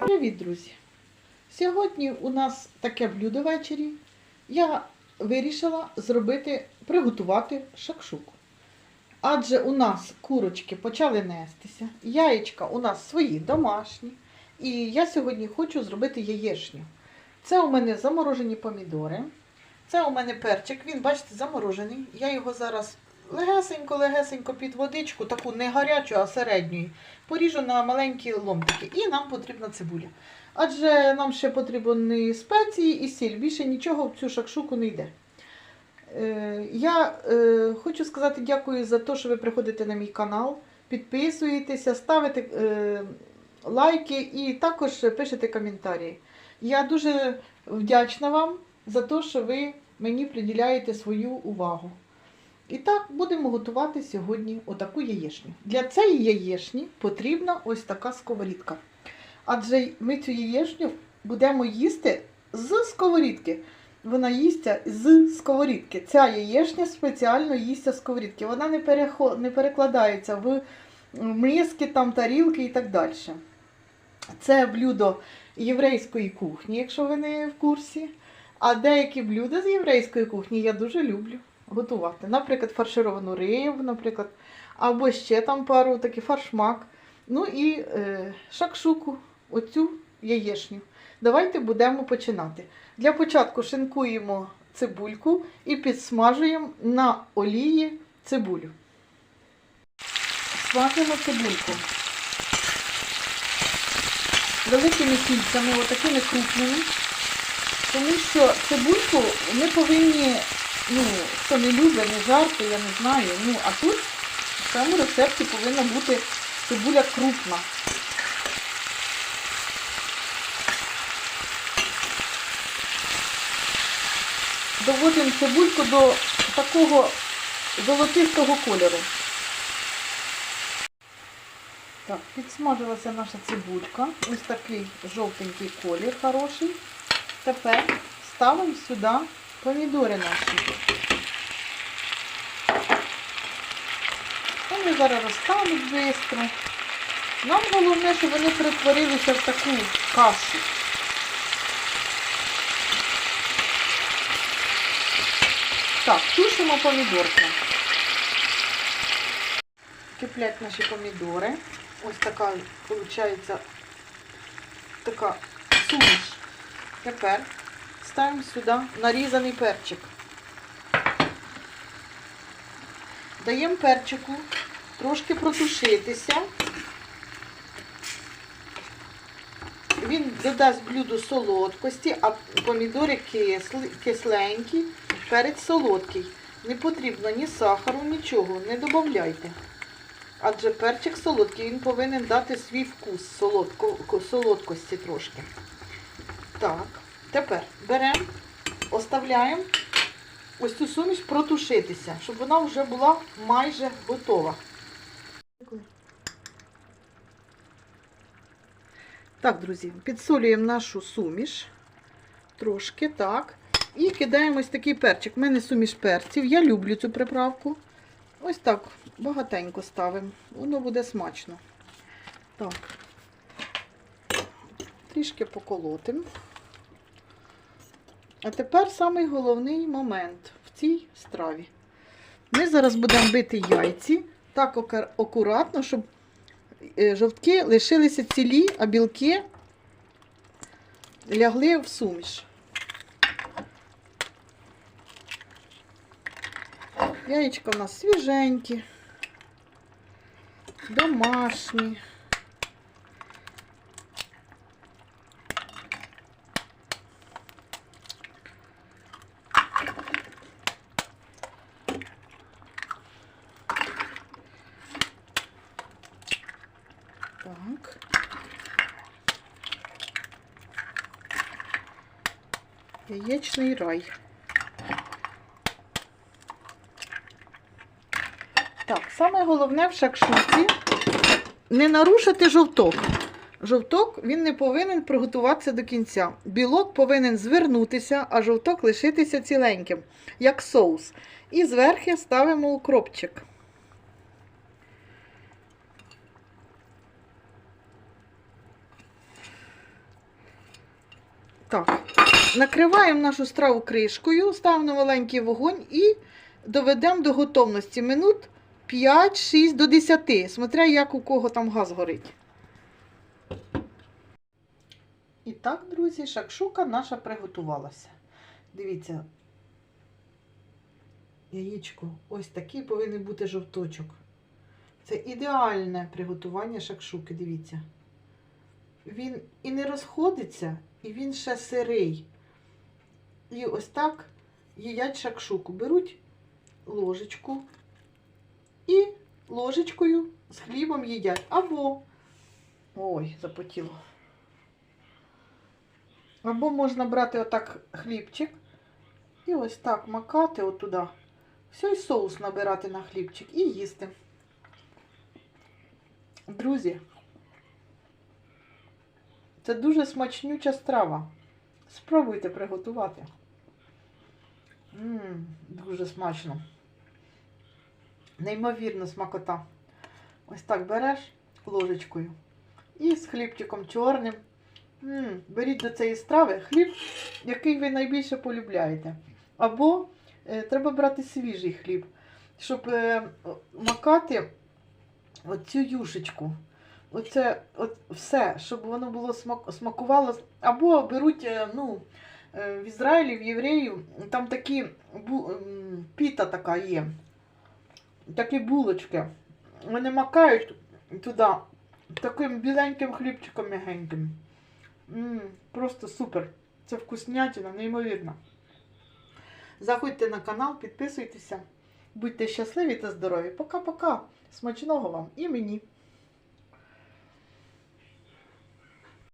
Привіт, друзі! Сьогодні у нас таке блюдо ввечері. Я вирішила зробити, приготувати шакшуку. Адже у нас курочки почали нестися, яєчка у нас свої домашні. І я сьогодні хочу зробити яєчню. Це у мене заморожені помідори. Це у мене перчик, він, бачите, заморожений. Я його зараз легесенько-легесенько під водичку, таку не гарячу, а середньої, поріжу на маленькі ломтики. І нам потрібна цибуля. Адже нам ще потрібні спеції і сіль. Більше нічого в цю шакшуку не йде. Е, Я е, хочу сказати дякую за те, що ви приходите на мій канал, підписуєтеся, ставите е, лайки і також пишете коментарі. Я дуже вдячна вам за те, що ви мені приділяєте свою увагу. І так, будемо готувати сьогодні отаку яєчню. Для цієї яєчні потрібна ось така сковорідка. Адже ми цю яєчню будемо їсти з сковорідки. Вона їсться з сковорідки. Ця яєчня спеціально їсться з сковорідки. Вона не, перехо... не перекладається в миски, там, тарілки і так далі. Це блюдо єврейської кухні, якщо ви не в курсі. А деякі блюда з єврейської кухні я дуже люблю готувати. Наприклад, фаршировану рибу, наприклад, або ще там пару такий фаршмак. Ну і е, шакшуку, оцю яєчню. Давайте будемо починати. Для початку шинкуємо цибульку і підсмажуємо на олії цибулю. Смажимо цибульку. Великими кільцями, отакими крупними. Тому що цибульку не повинні, ну, хто не любить, не жарти, я не знаю. Ну, а тут в цьому рецепті повинна бути цибуля крупна. Доводимо цибульку до такого золотистого кольору. Так, підсмажилася наша цибулька. Ось такий жовтенький колір хороший. Тепер ставимо сюди помідори наші. Вони зараз розтануть швидко. Нам головне, щоб вони перетворилися в таку кашу. Так, тушимо помідорки. Киплять наші помідори. Ось така, виходить, така суміш. Тепер ставимо сюди нарізаний перчик. Даємо перчику трошки протушитися. Він додасть блюду солодкості, а помідори кисли, кисленькі, перець солодкий. Не потрібно ні сахару, нічого, не додавайте. Адже перчик солодкий, він повинен дати свій вкус солодко, солодкості трошки. Так, тепер беремо, оставляємо ось цю суміш протушитися, щоб вона вже була майже готова. Так, друзі, підсолюємо нашу суміш. Трошки, так. І кидаємо ось такий перчик. У мене суміш перців. Я люблю цю приправку. Ось так, багатенько ставимо. Воно буде смачно. Так. Трішки поколотимо. А тепер самий головний момент в цій страві. Ми зараз будемо бити яйці так акуратно, щоб е, жовтки лишилися цілі, а білки лягли в суміш. Яєчка у нас свіженькі, домашні. Так. Яєчний рай. Так, саме головне в шакшуці не нарушити жовток. Жовток він не повинен приготуватися до кінця. Білок повинен звернутися, а жовток лишитися ціленьким, як соус. І зверху ставимо укропчик. Так, накриваємо нашу страву кришкою, ставимо на маленький вогонь і доведемо до готовності минут 5-6 до 10, смотря як у кого там газ горить. І так, друзі, шакшука наша приготувалася. Дивіться, яєчко, ось такий повинен бути жовточок. Це ідеальне приготування шакшуки, дивіться. Він і не розходиться, і він ще сирий. І ось так їдять шакшуку. Беруть ложечку і ложечкою з хлібом їдять. Або, ой, запотіло. Або можна брати отак хлібчик і ось так макати отуди. Все і соус набирати на хлібчик і їсти. Друзі, це дуже смачнюча страва. Спробуйте приготувати. Мм, дуже смачно. Неймовірно смакота. Ось так береш ложечкою. І з хлібчиком чорним. М, беріть до цієї страви хліб, який ви найбільше полюбляєте. Або е, треба брати свіжий хліб, щоб е, макати оцю юшечку. Оце от все, щоб воно було смак, смакувало. Або беруть, е, ну, в Ізраїлі, в євреїв, там такі піта така є. Такі булочки. Вони макають туди таким біленьким хлібчиком м'ягеньким. Просто супер. Це вкуснятина, неймовірно. Заходьте на канал, підписуйтеся. Будьте щасливі та здорові. Пока-пока. Смачного вам і мені.